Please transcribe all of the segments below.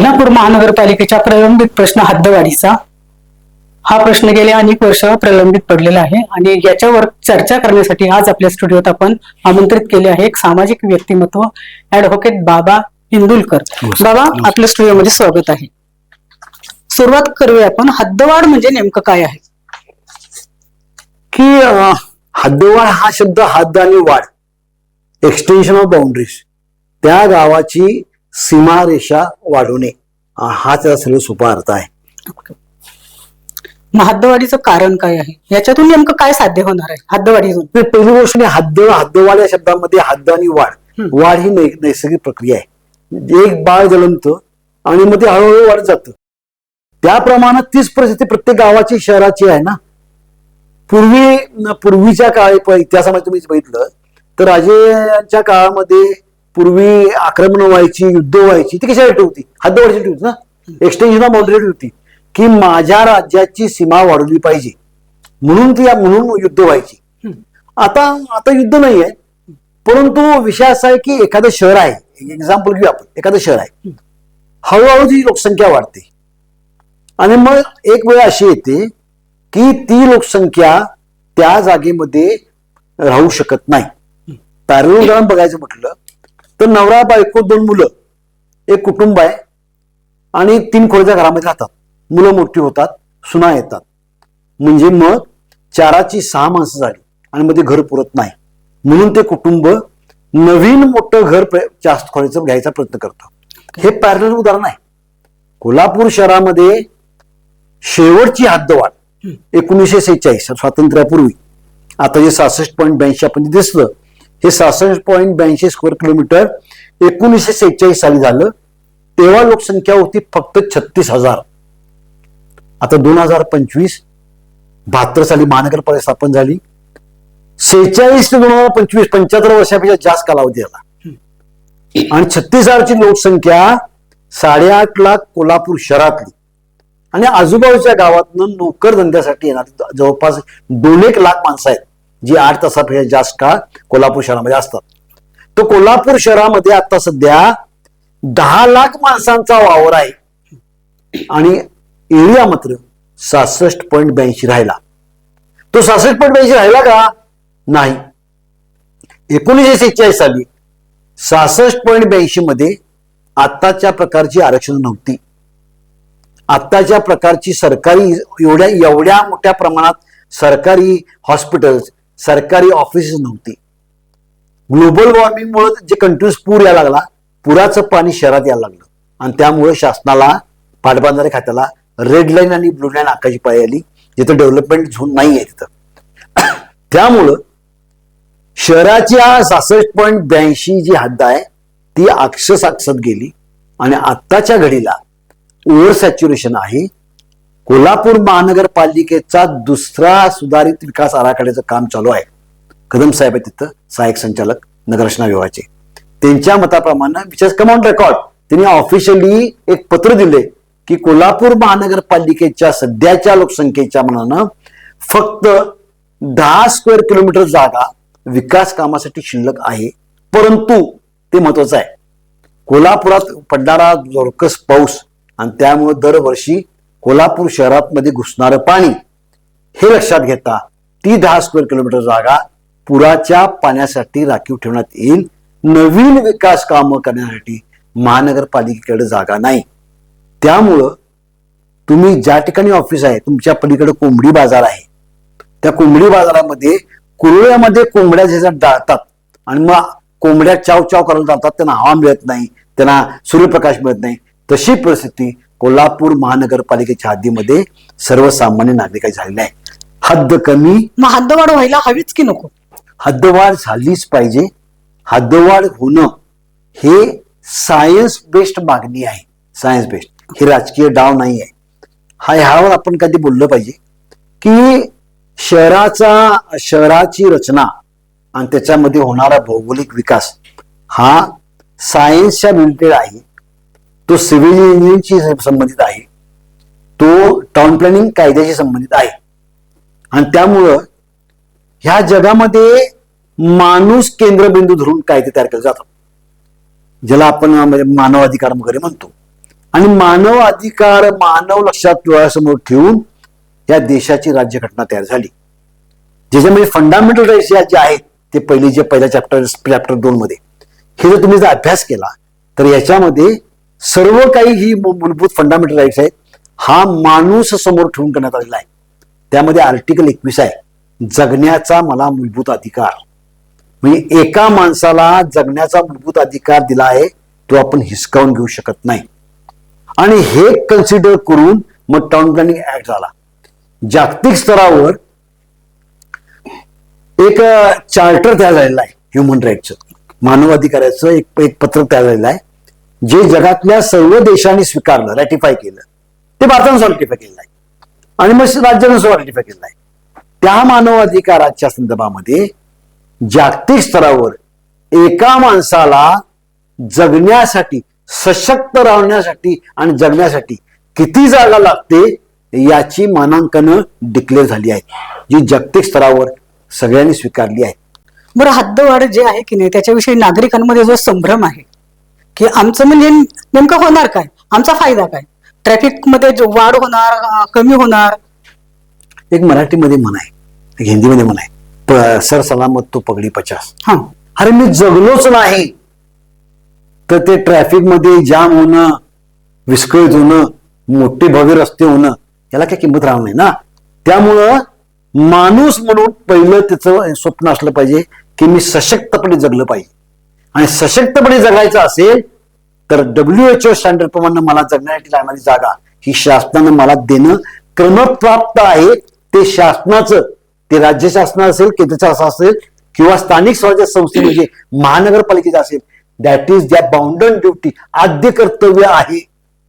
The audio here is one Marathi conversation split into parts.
कोल्हापूर महानगरपालिकेच्या प्रलंबित प्रश्न हद्दवाढीचा. हा प्रश्न गेल्या अनेक वर्ष प्रलंबित पडलेला आहे आणि याच्यावर चर्चा करण्यासाठी आज आपल्या स्टुडिओत आपण आमंत्रित केले आहे एक सामाजिक व्यक्तिमत्व ऍडव्होकेट बाबा इंदुलकर बाबा आपल्या स्टुडिओमध्ये स्वागत आहे. सुरुवात करूया आपण. हद्दवाढ म्हणजे नेमकं काय आहे? की हद्दवाढ हा शब्द हद्द आणि वाढ एक्सटेन्शन ऑफ बाउंड्रीज त्या गावाची सीमारेषा वाढवणे हा त्याचा सर्व सोपा अर्थ आहे. मग हद्दवाढीचं कारण काय आहे? याच्यातून नेमकं काय साध्य होणार आहे? हद्दवाढीतून. पहिली गोष्ट म्हणजे हद्द हद्दवाढ या शब्दामध्ये हद्द आणि वाढ. वाढ ही नैसर्गिक प्रक्रिया आहे. एक बाळ जन्मतं आणि मग ते हळूहळू वाढत जातं. त्याप्रमाणे तीच परिस्थिती प्रत्येक गावाची शहराची आहे ना. पूर्वी पूर्वीच्या काळी इतिहासामध्ये तुम्ही बघितलं तर राजेच्या काळामध्ये पूर्वी आक्रमण व्हायची युद्ध व्हायची ती कशासाठी होती हद्दवाढीसाठी होती ना? एक्सटेन्शन ऑफ बाउंड्री होती की माझ्या राज्याची सीमा वाढवली पाहिजे. म्हणून ती म्हणून युद्ध व्हायची. आता आता युद्ध नाही आहे परंतु विषय असा आहे की एखादं शहर आहे. एक्झाम्पल घेऊ आपण. एखादं शहर आहे. हळूहळू ती लोकसंख्या वाढते. आणि मग एक वेळ अशी येते की ती लोकसंख्या त्या जागेमध्ये राहू शकत नाही. पॅरल उदाहरण बघायचं म्हटलं. तर नवरा बायको दोन मुलं एक कुटुंब आहे आणि तीन खोलीच्या घरामध्ये राहतात. मुलं मोठी होतात सुना येतात. म्हणजे मग चाराची सहा माणसं झाली आणि मध्ये घर पुरत नाही. म्हणून ते कुटुंब नवीन मोठं घर जास्त खोलीचं घ्यायचा प्रयत्न करतं. हे पॅरल उदाहरण आहे. कोल्हापूर शहरामध्ये शेवटची हद्दवाढ एकोणीसशे सेहेचाळीस स्वातंत्र्यापूर्वी. आता जे सहासष्ट पॉईंट ब्याऐंशी आपण दिसलं हे सहासष्ट पॉईंट ब्याऐंशी स्क्वेअर किलोमीटर एकोणीसशे सेहेचाळीस साली झालं. तेव्हा लोकसंख्या होती फक्त छत्तीस हजार. आता दोन हजार पंचवीस बहात्तर साली महानगरपालिका स्थापन झाली. सेहेचाळीस ते दोन हजार पंचवीस पंच्याहत्तर वर्षापेक्षा जास्त कालावधी आला. आणि छत्तीस हजारची लोकसंख्या साडेआठ लाख कोल्हापूर शहरातली. आणि आजूबाजूच्या गावातनं नोकर धंद्यासाठी येणारी जवळपास दोन एक लाख माणसं आहेत. जी आठ तासापेक्षा जास्त काळ कोल्हापूर शहरामध्ये असतात. तर कोल्हापूर शहरामध्ये आता सध्या दहा लाख माणसांचा वावर आहे. आणि एरिया मात्र सहासष्ट पॉईंट ब्याऐंशी राहिला. तो सहासष्ट पॉईंट ब्याऐंशी राहिला का? नाही. एकोणीसशे सेहेचाळीस साली सहासष्ट पॉईंट ब्याऐंशी मध्ये आत्ताच्या प्रकारची आरक्षण नव्हती. आत्ताच्या प्रकारची सरकारी एवढ्या एवढ्या मोठ्या प्रमाणात सरकारी हॉस्पिटल्स सरकारी ऑफिस नव्हती. ग्लोबल वॉर्मिंगमुळे जे कंट्रीज पूर यायला लागला पुराचं पाणी शहरात यायला लागलं. आणि त्यामुळे शासनाला पाटबंधारे खात्याला रेड लाईन आणि ब्लू लाईन आकाशी पाळी आली. जिथं डेव्हलपमेंट झोन नाही आहे तिथं. त्यामुळं शहराच्या सहासष्ट पॉईंट ब्याऐंशी जी हद्द आहे ती अक्षस अक्षत गेली. आणि आत्ताच्या घडीला ओव्हर सॅच्युरेशन आहे. कोल्हापूर महानगरपालिकेचा दुसरा सुधारित विकास आराखड्याचं काम चालू आहे. कदम साहेब आहेत तिथं सहाय्यक संचालक नगररचना विभागाचे. त्यांच्या मताप्रमाणे विशेष कम ऑन रेकॉर्ड त्यांनी ऑफिशियली एक पत्र दिले की कोल्हापूर महानगरपालिकेच्या सध्याच्या लोकसंख्येच्या मनानं फक्त दहा स्क्वेअर किलोमीटर जागा विकास कामासाठी शिल्लक आहे परंतु ते महत्वाचं आहे. कोल्हापुरात पडणारा जोरकस पाऊस आणि त्यामुळे दरवर्षी कोल्हापूर शहरात मध्ये घुसणारं पाणी हे लक्षात घेता ती दहा स्क्वेअर किलोमीटर जागा पुराच्या पाण्यासाठी राखीव ठेवण्यात येईल. नवीन विकास कामं करण्यासाठी महानगरपालिकेकडे जागा नाही. त्यामुळं तुम्ही ज्या ठिकाणी ऑफिस आहे तुमच्या पलीकडे कोंबडी बाजार आहे. त्या कोंबडी बाजारामध्ये कुरळ्यामध्ये कोंबड्या ज्याच्यात डाळतात आणि मग कोंबड्या चाव चाव करायला जातात त्यांना हवा मिळत नाही त्यांना सूर्यप्रकाश मिळत नाही तशी परिस्थिती कोल्हापूर महानगरपालिकेच्या हद्दीमध्ये सर्वसामान्य नागरिकांची झालेली आहे हद्द कमी. मग हद्दवाढ व्हायला हवीच की नको? हद्दवाढ झालीच पाहिजे. हद्दवाढ होणं हे सायन्स बेस्ड मागणी आहे. सायन्स बेस्ड हे राजकीय डाव नाही आहे. हा ह्यावर आपण कधी बोललं पाहिजे की शहराचा शहराची रचना आणि त्याच्यामध्ये होणारा भौगोलिक विकास हा सायन्सच्या रिलेटेड आहे. तो सिव्हिल इंजिनिअरिंगशी संबंधित आहे. तो टाउन प्लॅनिंग कायद्याशी संबंधित आहे. आणि त्यामुळं ह्या जगामध्ये माणूस केंद्रबिंदू धरून कायदे तयार केले जातात. ज्याला आपण म्हणजे मानव अधिकार वगैरे म्हणतो. आणि मानव अधिकार मानव लक्षात डोळ्यासमोर ठेवून या देशाची राज्यघटना तयार झाली. ज्याच्यामध्ये फंडामेंटल राईट्स या जे आहेत ते पहिले जे पहिल्या चॅप्टर चॅप्टर दोन मध्ये हे जर तुम्ही जर अभ्यास केला तर याच्यामध्ये सर्व काही ही मूलभूत फंडामेंटल राईट्स आहेत. हा माणूस समोर ठेवून करण्यात आलेला आहे. त्यामध्ये आर्टिकल एकवीस आहे. जगण्याचा मला मूलभूत अधिकार. म्हणजे एका माणसाला जगण्याचा मूलभूत अधिकार दिला आहे तो आपण हिसकावून घेऊ शकत नाही. आणि हे कन्सिडर करून मग टाउन प्लॅनिंग ऍक्ट झाला. जागतिक स्तरावर एक चार्टर तयार झालेला आहे ह्युमन राईटचं मानव अधिकाराचं एक एक पत्रक तयार झालेलं आहे. जे जगातल्या सर्व देशांनी स्वीकारलं रॅटिफाय केलं ते भारतानं रॅटिफाय केलं नाही. आणि मग राज्यानुसार रॅटिफाय केलं नाही. त्या मानवाधिकाराच्या संदर्भामध्ये जागतिक स्तरावर एका माणसाला जगण्यासाठी सशक्त राहण्यासाठी आणि जगण्यासाठी किती जागा लागते याची मानांकनं डिक्लेअर झाली आहे जी जागतिक स्तरावर सगळ्यांनी स्वीकारली आहे बरं हद्दवाढ जे आहे की नाही त्याच्याविषयी नागरिकांमध्ये जो संभ्रम आहे की आमचं म्हणजे नेमकं होणार काय? आमचा फायदा काय? ट्रॅफिकमध्ये जो वाढ होणार कमी होणार? एक मराठीमध्ये म्हण आहे एक हिंदीमध्ये म्हण आहे सर सलामत तो पगडी पचास. हा. अरे मी जगलोच नाही. तर ते ट्रॅफिकमध्ये जाम होणं विस्कळीत होणं मोठे भव्य रस्ते होणं याला काही किंमत राहणार नाही ना? त्यामुळं माणूस म्हणून पहिलं त्याचं स्वप्न असलं पाहिजे की मी सशक्तपणे जगलं पाहिजे. आणि सशक्तपणे जगायचं असेल तर डब्ल्यू एच ओ स्टँडर्ड प्रमाणे मला जगण्यासाठी लागणारी जागा ही शासनानं मला देणं क्रमप्राप्त आहे. ते शासनाचं ते राज्य शासन असेल केंद्र शासन असेल किंवा स्थानिक स्वराज्य संस्थे म्हणजे महानगरपालिकेचं असेल दॅट इज द्या बाउंडन ड्युटी आद्य कर्तव्य आहे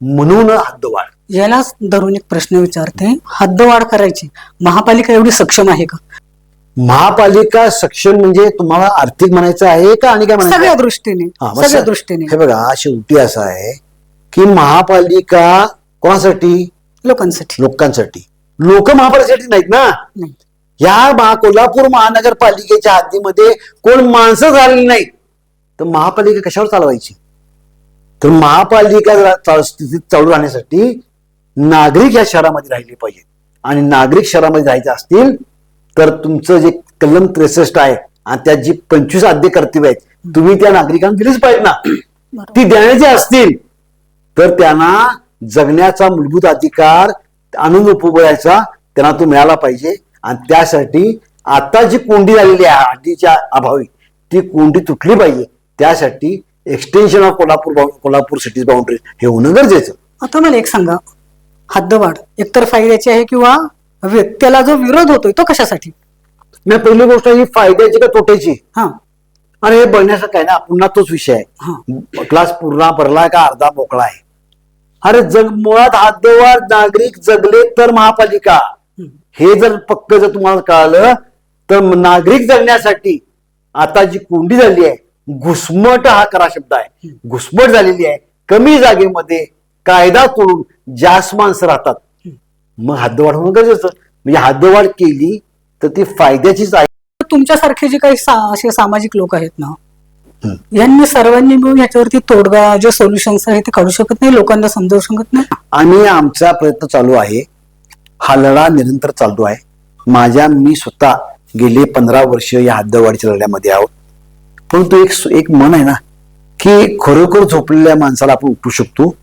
म्हणून हद्दवाढ. यालाच धरून एक प्रश्न विचारते. हद्दवाढ करायची महापालिका एवढी सक्षम आहे का? महापालिका सक्षम म्हणजे तुम्हाला आर्थिक म्हणायचं आहे का आणि काय म्हणायचं सगळ्या? दृष्टीने हा, मग सगळ्या स- दृष्टीने. हे बघा शेवटी असं आहे की महापालिका कोणासाठी? लोकांसाठी. लोकांसाठी. लोक महापालिकेसाठी नाहीत ना? नाही. या महा कोल्हापूर महानगरपालिकेच्या हद्दीमध्ये कोण माणसं झालेली नाहीत. तर महापालिका कशावर चालवायची? तर महापालिका जरा स्थितीत चालू राहण्यासाठी नागरिक या शहरामध्ये राहिले पाहिजेत. आणि नागरिक शहरामध्ये राहायचे असतील तर तुमचं जे कलम त्रेसष्ट आहे आणि त्यात जी पंचवीस आद्य कर्तव्य आहेत तुम्ही त्या नागरिकांना दिलीच पाहिजे ना. ती देण्याची असतील तर त्यांना जगण्याचा मूलभूत अधिकार आनंद उपभोगायचा त्यांना तो मिळाला पाहिजे. आणि त्यासाठी आता जी कोंडी झालेली आहे हद्दीच्या अभावी ती कोंडी तुटली पाहिजे. त्यासाठी extension of Kolhapur Kolhapur cities boundary हे होणं गरजेचं. आता मला एक सांगा. हद्दवाढ एकतर फायद्याची आहे किंवा व्य- त्याला जो विरोध होतोय तो कशासाठी? नाही पहिली गोष्ट ही फायद्याची का तोट्याची? हा. आणि हे बघण्यासारखं आहे ना पुन्हा तोच विषय. आहे. क्लास पूर्ण भरलाय का अर्धा मोकळा आहे? अरे जग मुळात हातदेवार नागरिक जगले तर महापालिका. हे जर पक्क जर तुम्हाला कळालं तर नागरिक जगण्यासाठी आता जी कोंडी झाली आहे घुसमट हा करा शब्द आहे. घुसमट झालेली आहे. कमी जागेमध्ये कायदा तोडून जास्त माणसं राहतात. मग हद्दवाढ होणं गरजेचं. म्हणजे हद्दवाढ केली तर ती फायद्याचीच आहे. तुमच्यासारखे जे काही सा- असे सामाजिक लोक आहेत ना. यांनी सर्वांनी मिळून याच्यावरती तोडगा जे सोल्युशन्स आहे ते काढू शकत नाही लोकांना समजावू शकत नाही? आणि आमचा प्रयत्न चालू आहे. हा लढा निरंतर चालू आहे. माझ्या मी स्वतः गेले पंधरा वर्ष या हद्दवाढीच्या लढ्यामध्ये आहोत. परंतु एक एक मन आहे ना की खरोखर झोपलेल्या माणसाला आपण उठू शकतो.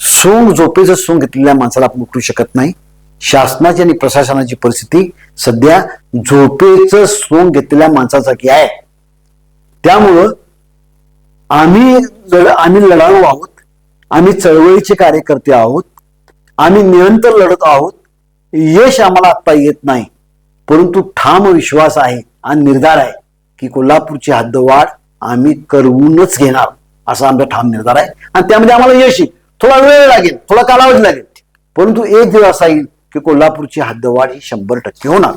सोंग झोपेचं सोंग घेतलेल्या माणसाला आपण उठू शकत नाही. शासनाची आणि प्रशासनाची परिस्थिती सध्या झोपेचं सोंग घेतलेल्या माणसासारखी आहे. त्यामुळं आम्ही आम्ही लढाऊ आहोत आम्ही चळवळीचे कार्यकर्ते आहोत आम्ही निरंतर लढत आहोत यश आम्हाला आत्ता येत नाही. परंतु ठाम विश्वास आहे आणि निर्धार आहे की कोल्हापूरची हद्दवाढ आम्ही करवूनच घेणार असा आमचा ठाम निर्धार आहे. आणि त्यामध्ये आम्हाला यश येईल. थोडा वेळ लागेल थोडा कालावधी लागेल. परंतु एक दिवस असा येईल. की कोल्हापूरची हद्दवाढ ही शंभर टक्के होणार.